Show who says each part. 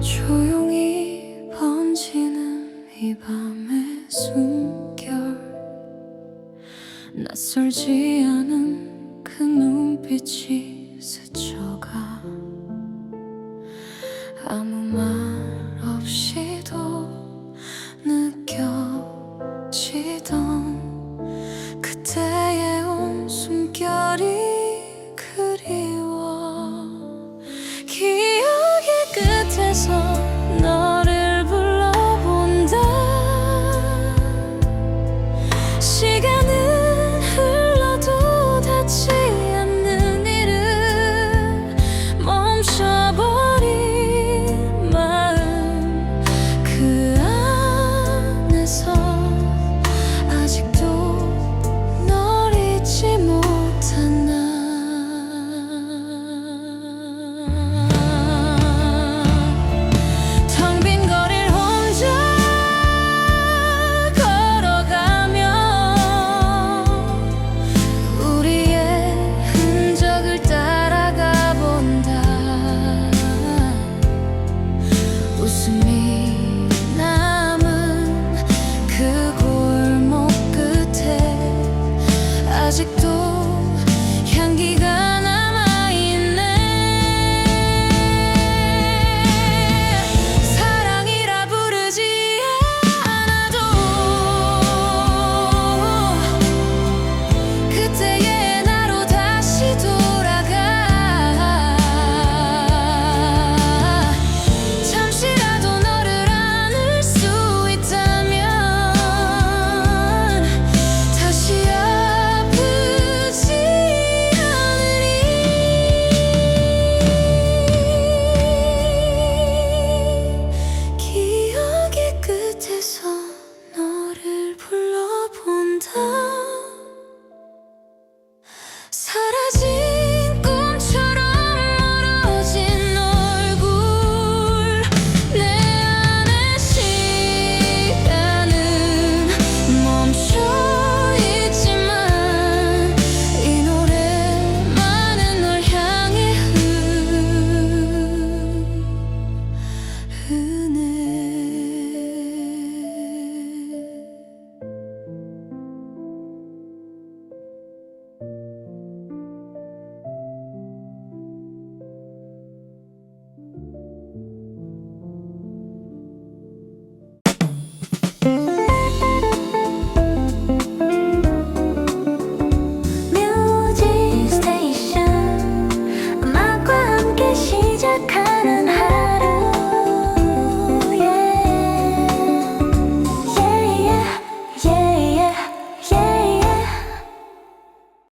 Speaker 1: 조용히 번지는 이 밤의 숨결. 낯설지 않은 그 눈빛이